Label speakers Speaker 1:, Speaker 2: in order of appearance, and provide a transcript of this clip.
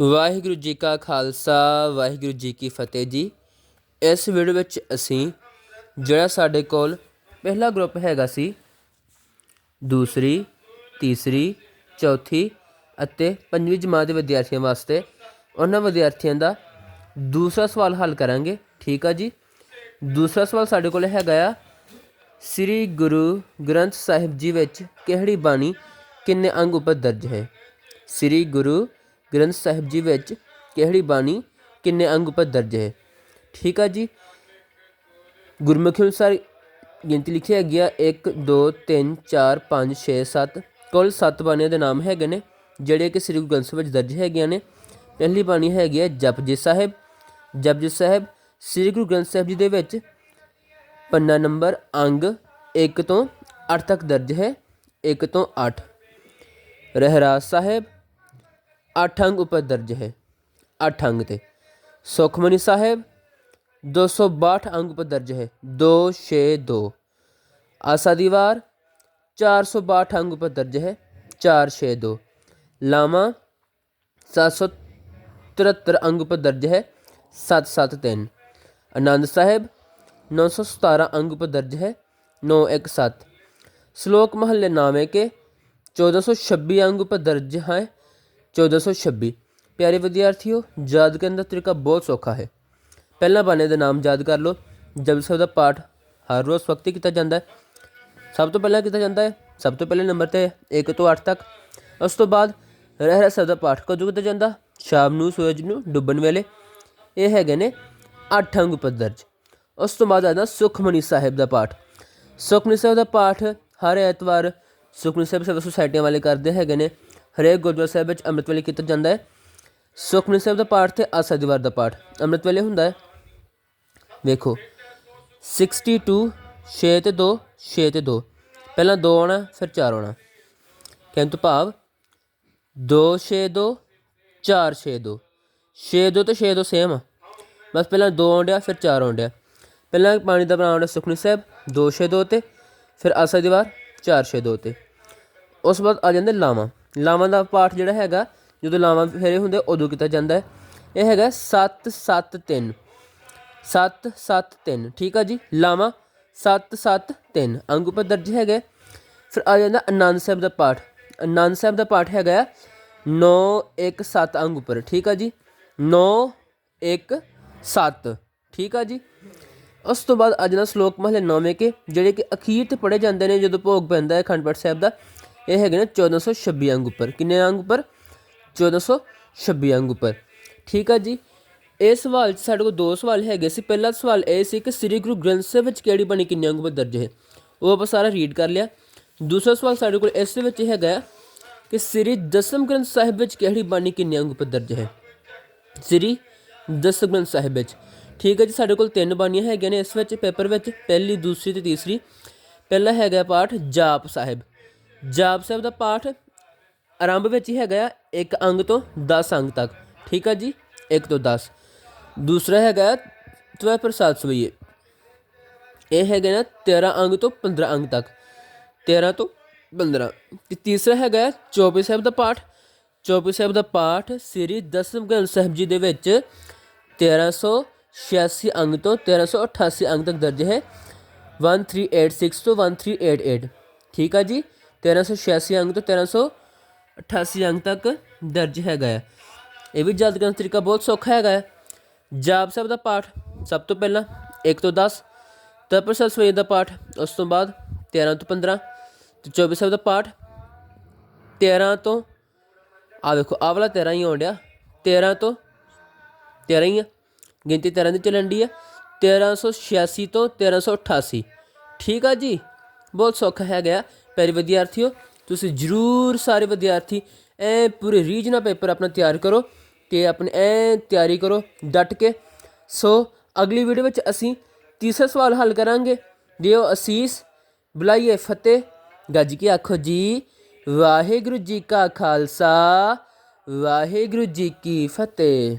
Speaker 1: ਵਾਹਿਗੁਰੂ ਜੀ ਕਾ ਖਾਲਸਾ, ਵਾਹਿਗੁਰੂ ਜੀ ਕੀ ਫਤਿਹ ਜੀ। ਇਸ ਵੀਡੀਓ ਵਿੱਚ ਅਸੀਂ ਜਿਹੜਾ ਸਾਡੇ ਕੋਲ ਪਹਿਲਾ ਗਰੁੱਪ ਹੈਗਾ ਸੀ, ਦੂਸਰੀ, ਤੀਸਰੀ, ਚੌਥੀ ਅਤੇ ਪੰਜਵੀਂ ਜਮਾਤ ਦੇ ਵਿਦਿਆਰਥੀਆਂ ਵਾਸਤੇ, ਉਹਨਾਂ ਵਿਦਿਆਰਥੀਆਂ ਦਾ ਦੂਸਰਾ ਸਵਾਲ ਹੱਲ ਕਰਾਂਗੇ, ਠੀਕ ਆ ਜੀ? ਦੂਸਰਾ ਸਵਾਲ ਸਾਡੇ ਕੋਲ ਹੈਗਾ ਆ, ਸ੍ਰੀ ਗੁਰੂ ਗ੍ਰੰਥ ਸਾਹਿਬ ਜੀ ਵਿੱਚ ਕਿਹੜੀ ਬਾਣੀ ਕਿੰਨੇ ਅੰਗ ਉੱਪਰ ਦਰਜ ਹੈ? ਸ੍ਰੀ ਗੁਰੂ ਗ੍ਰੰਥ ਸਾਹਿਬ ਜੀ ਵਿੱਚ ਕਿਹੜੀ ਬਾਣੀ ਕਿੰਨੇ ਅੰਗ ਉੱਪਰ ਦਰਜ ਹੈ? ਠੀਕ ਆ ਜੀ। ਗੁਰਮੁਖੀ ਅਨੁਸਾਰ ਗਿਣਤੀ ਲਿਖੀ ਹੈਗੀ ਆ 1 2 3 4 5 6 7 ਕੁੱਲ 7 ਬਾਣੀਆਂ ਦੇ ਨਾਮ ਹੈਗੇ ਨੇ, ਜਿਹੜੇ ਕਿ ਸ੍ਰੀ ਗੁਰੂ ਗ੍ਰੰਥ ਸਾਹਿਬ ਵਿੱਚ ਦਰਜ ਹੈਗੀਆਂ ਨੇ। ਪਹਿਲੀ ਬਾਣੀ ਹੈਗੀ ਹੈ ਜਪਜੀ ਸਾਹਿਬ। ਜਪਜੀ ਸਾਹਿਬ ਸ੍ਰੀ ਗੁਰੂ ਗ੍ਰੰਥ ਸਾਹਿਬ ਜੀ ਦੇ ਵਿੱਚ ਪੰਨਾ ਨੰਬਰ ਅੰਗ 1 ਤੋਂ 8 ਤੱਕ ਦਰਜ ਹੈ 1 ਤੋਂ 8 ਰਹਿਰਾਸ ਸਾਹਿਬ 8 ਅੰਗ ਉੱਪਰ ਦਰਜ ਹੈ 8 ਅੰਗ ਤੇ ਸੁਖਮਨੀ ਸਾਹਿਬ 262 ਅੰਗ ਉੱਪਰ ਦਰਜ ਹੈ 262 ਆਸਾ ਦੀਵਾਰ 462 ਅੰਗ ਉੱਪਰ ਦਰਜ ਹੈ 462 ਲਾਮਾ 773 ਅੰਗ ਉੱਪਰ ਦਰਜ ਹੈ 773 ਆਨੰਦ ਸਾਹਿਬ 917 अंग पर दर्ज है 917 श्लोक महल्ले नामे के 1426 अंग पर दर्ज है 1426 ਪਿਆਰੇ ਵਿਦਿਆਰਥੀਓ, ਯਾਦ ਕਰਨ ਦਾ ਤਰੀਕਾ ਬਹੁਤ ਸੌਖਾ ਹੈ। ਪਹਿਲਾ ਬਾਣੇ ਦਾ ਨਾਮ ਯਾਦ ਕਰ ਲਓ ਜਬ ਸਾਹਿਬ ਦਾ ਪਾਠ ਹਰ ਰੋਜ਼ ਵਕਤ ਕੀਤਾ ਜਾਂਦਾ ਹੈ। ਸਭ ਤੋਂ ਪਹਿਲਾਂ ਕੀਤਾ ਜਾਂਦਾ ਹੈ, ਸਭ ਤੋਂ ਪਹਿਲੇ ਨੰਬਰ ਤੇ 1 ਤੋਂ 8 ਤੱਕ। ਉਸ ਤੋਂ ਬਾਅਦ ਰਹਿ ਰਹਿ ਸਾਹਿਬ ਦਾ ਪਾਠ ਕਦੋਂ ਕੀਤਾ ਜਾਂਦਾ? ਸ਼ਾਮ ਨੂੰ, ਸੂਰਜ ਨੂੰ, ਡੁੱਬਣ ਵੇਲੇ। ਇਹ ਹੈਗੇ ਨੇ ਅੱਠ ਅੰਗ ਪਦਰਜ ਉਸ ਤੋਂ ਬਾਅਦ ਆਦਾ ਸੁਖਮਨੀ ਸਾਹਿਬ ਦਾ ਪਾਠ। ਸੁਖਮਨੀ ਸਾਹਿਬ ਦਾ ਪਾਠ ਹਰ ਐਤਵਾਰ ਸੁਖਮਨੀ ਸਾਹਿਬ ਸੇਵਾ ਵਾਲੇ ਕਰਦੇ ਹੈਗੇ ਨੇ। ਹਰੇਕ ਗੁਰਦੁਆਰਾ ਸਾਹਿਬ ਵਿੱਚ ਅੰਮ੍ਰਿਤ ਵੇਲੇ ਕੀਤਾ ਜਾਂਦਾ ਹੈ। ਸੁਖਮਨੀ ਸਾਹਿਬ ਦਾ ਪਾਠ ਤੇ ਆਸਾ ਦੀਵਾਰ ਦਾ ਪਾਠ। ਅੰਮ੍ਰਿਤ ਵੇਲੇ ਹੁੰਦਾ ਹੈ। ਵੇਖੋ 62 6 ਤੇ 2 6 ਤੇ 2 ਪਹਿਲਾਂ 2 ਆਉਣਾ, ਫਿਰ 4 ਆਉਣਾ। ਕਹਿਣ ਤੋਂ ਭਾਵ 2 6 2 4 6 2 6 2 ਤੇ 6 2 ਸੇਮ ਆ। ਬਸ ਪਹਿਲਾਂ 2 ਆਉਂਦਿਆ ਫਿਰ 4 ਆਉਂਦਿਆ ਪਹਿਲਾਂ ਪਾਣੀ ਦਾ ਬਣਾਉਣਾ ਸੁਖਨੀ ਸਾਹਿਬ 2 6 2 ਤੇ, ਫਿਰ ਆਸਾ ਦੀਵਾਰ 4 6 2 ਤੇ। ਉਸ ਤੋਂ ਬਾਅਦ ਆ ਜਾਂਦੇ ਲਾਵਾਂ। ਲਾਵਾਂ ਦਾ ਪਾਠ ਜਿਹੜਾ ਹੈਗਾ, ਜਦੋਂ ਲਾਵਾਂ ਫੇਰੇ ਹੁੰਦੇ, ਉਦੋਂ ਕੀਤਾ ਜਾਂਦਾ ਹੈ। ਇਹ ਹੈਗਾ 7 7 3 7 7 3 ਠੀਕ ਆ ਜੀ? ਲਾਵਾਂ 7 7 3 ਅੰਗ ਉੱਪਰ ਦਰਜ ਹੈਗੇ ਫਿਰ ਆ ਜਾਂਦਾ ਆਨੰਦ ਸਾਹਿਬ ਦਾ ਪਾਠ। ਆਨੰਦ ਸਾਹਿਬ ਦਾ ਪਾਠ ਹੈਗਾ 9 1 7 ਅੰਗ ਉੱਪਰ। ਠੀਕ ਆ ਜੀ? 9 1 7 ਠੀਕ ਆ ਜੀ? ਉਸ ਤੋਂ ਬਾਅਦ ਅੱਜ ਦਾ ਸ਼ਲੋਕ ਮਹਲੇ ਨੌਵੇਂ ਕੇ, ਜਿਹੜੇ ਕਿ ਅਖੀਰ ਤੇ ਪੜੇ ਜਾਂਦੇ ਨੇ ਜਦੋਂ ਭੋਗ ਪੈਂਦਾ ਹੈ ਅਖੰਡ ਪਾਠ ਸਾਹਿਬ ਦਾ ਇਹ ਹੈਗੇ ਨੇ 1426 ਅੰਗ ਉੱਪਰ। ਕਿੰਨੇ ਅੰਗ ਉੱਪਰ? 1426 ਅੰਗ ਉੱਪਰ। ਠੀਕ ਆ ਜੀ। ਇਹ ਸਵਾਲ 'ਚ ਸਾਡੇ ਕੋਲ ਦੋ ਸਵਾਲ ਹੈਗੇ ਸੀ। ਪਹਿਲਾ ਸਵਾਲ ਇਹ ਸੀ ਕਿ ਸ੍ਰੀ ਗੁਰੂ ਗ੍ਰੰਥ ਸਾਹਿਬ ਵਿੱਚ ਕਿਹੜੀ ਬਾਣੀ, ਕਿੰਨੇ ਅੰਗ ਉੱਪਰ ਦਰਜ ਹੈ? ਉਹ ਆਪਾਂ ਸਾਰਾ ਰੀਡ ਕਰ ਲਿਆ। ਦੂਸਰਾ ਸਵਾਲ ਸਾਡੇ ਕੋਲ ਇਸ ਵਿੱਚ ਹੈਗਾ ਕਿ ਸ੍ਰੀ ਦਸਮ ਗ੍ਰੰਥ ਸਾਹਿਬ ਵਿੱਚ ਕਿਹੜੀ ਬਾਣੀ, ਕਿੰਨੇ ਅੰਗ ਉੱਪਰ ਦਰਜ ਹੈ? ਸ੍ਰੀ ਦਸਮ ਗ੍ਰੰਥ ਸਾਹਿਬ ਵਿੱਚ। ਠੀਕ ਹੈ ਜੀ, ਸਾਡੇ ਕੋਲ ਤਿੰਨ ਬਾਣੀਆਂ ਹੈਗੀਆਂ ਨੇ ਇਸ ਵਿੱਚ, ਪੇਪਰ ਵਿੱਚ, ਪਹਿਲੀ, ਦੂਸਰੀ ਤੇ ਤੀਸਰੀ। ਪਹਿਲਾ ਹੈਗਾ ਪਾਠ, ਜਾਪ ਸਾਹਿਬ। ਜਾਪ ਸਾਹਿਬ ਦਾ ਪਾਠ ਆਰੰਭ ਵਿੱਚ ਹੀ ਹੈਗਾ ਆ, ਇੱਕ ਅੰਗ ਤੋਂ 10 ਅੰਗ ਤੱਕ। ਠੀਕ ਆ ਜੀ? 1 ਤੋਂ 10 ਦੂਸਰਾ ਹੈਗਾ ਤਵੈ ਪ੍ਰਸਾਦ ਸਵਈਏ। ਇਹ ਹੈਗਾ ਨਾ 13 ਅੰਗ ਤੋਂ 15 ਅੰਗ ਤੱਕ। 13 ਤੋਂ 15 ਤੇ ਤੀਸਰਾ ਹੈਗਾ ਚੌਪੀ ਸਾਹਿਬ ਦਾ ਪਾਠ। ਚੌਪੀ ਸਾਹਿਬ ਦਾ ਪਾਠ ਸ੍ਰੀ ਦਸਮ ਗ੍ਰੰਥ ਸਾਹਿਬ ਜੀ ਦੇ ਵਿੱਚ 1386 ਅੰਗ ਤੋਂ 1388 ਅੰਗ ਤੱਕ ਦਰਜ ਹੈ। 1386 ਤੋਂ 1388 ਠੀਕ ਆ ਜੀ? 1386 ਅੰਗ ਤੋਂ 1388 ਅੰਕ ਤੱਕ ਦਰਜ ਹੈਗਾ ਹੈ। ਇਹ ਵੀ ਜਲਦ ਕਰਨ ਤਰੀਕਾ ਬਹੁਤ ਸੌਖਾ ਹੈਗਾ ਹੈ। ਜਾਪ ਸਾਹਿਬ ਦਾ ਪਾਠ ਸਭ ਤੋਂ ਪਹਿਲਾਂ 1 ਤੋਂ 10 ਤਪਸਾ ਸਵੇਦ ਦਾ ਪਾਠ ਉਸ ਤੋਂ ਬਾਅਦ 13 ਤੋਂ 15 ਤੇ 24 ਸਾਹਿਬ ਦਾ ਪਾਠ 13 ਤੋਂ ਆ ਵੇਖੋ, ਆਹ ਵਾਲਾ 13 ਹੀ ਆਉਣ ਡਿਆ। 13 ਤੋਂ 13 ਹੀ ਆ। ਗਿਣਤੀ 13 ਦੀ ਚੱਲਣ ਦੀ ਆ। 1386 ਤੋਂ 1388 ਠੀਕ ਆ ਜੀ? ਬਹੁਤ ਸੌਖਾ ਹੈਗਾ। ਪਿਆਰੇ ਵਿਦਿਆਰਥੀਓ, ਤੁਸੀਂ ਜਰੂਰ ਸਾਰੇ ਵਿਦਿਆਰਥੀ ਐ ਪੂਰੇ ਰੀਜਨਲ ਪੇਪਰ ਆਪਣਾ ਤਿਆਰ ਕਰੋ ਤੇ ਆਪਣੇ ਐ ਤਿਆਰੀ ਕਰੋ ਡਟ ਕੇ। ਸੋ, ਅਗਲੀ ਵੀਡੀਓ ਵਿੱਚ ਅਸੀਂ ਤੀਸਰਾ ਸਵਾਲ ਹੱਲ ਕਰਾਂਗੇ। ਦਿਓ ਅਸੀਸ, ਬੁਲਾਈਏ ਫਤਿਹ। ਗੱਜ ਕੇ ਆਖੋ ਜੀ, ਵਾਹਿਗੁਰੂ ਜੀ ਕਾ ਖਾਲਸਾ, ਵਾਹਿਗੁਰੂ ਜੀ ਕੀ ਫਤਿਹ।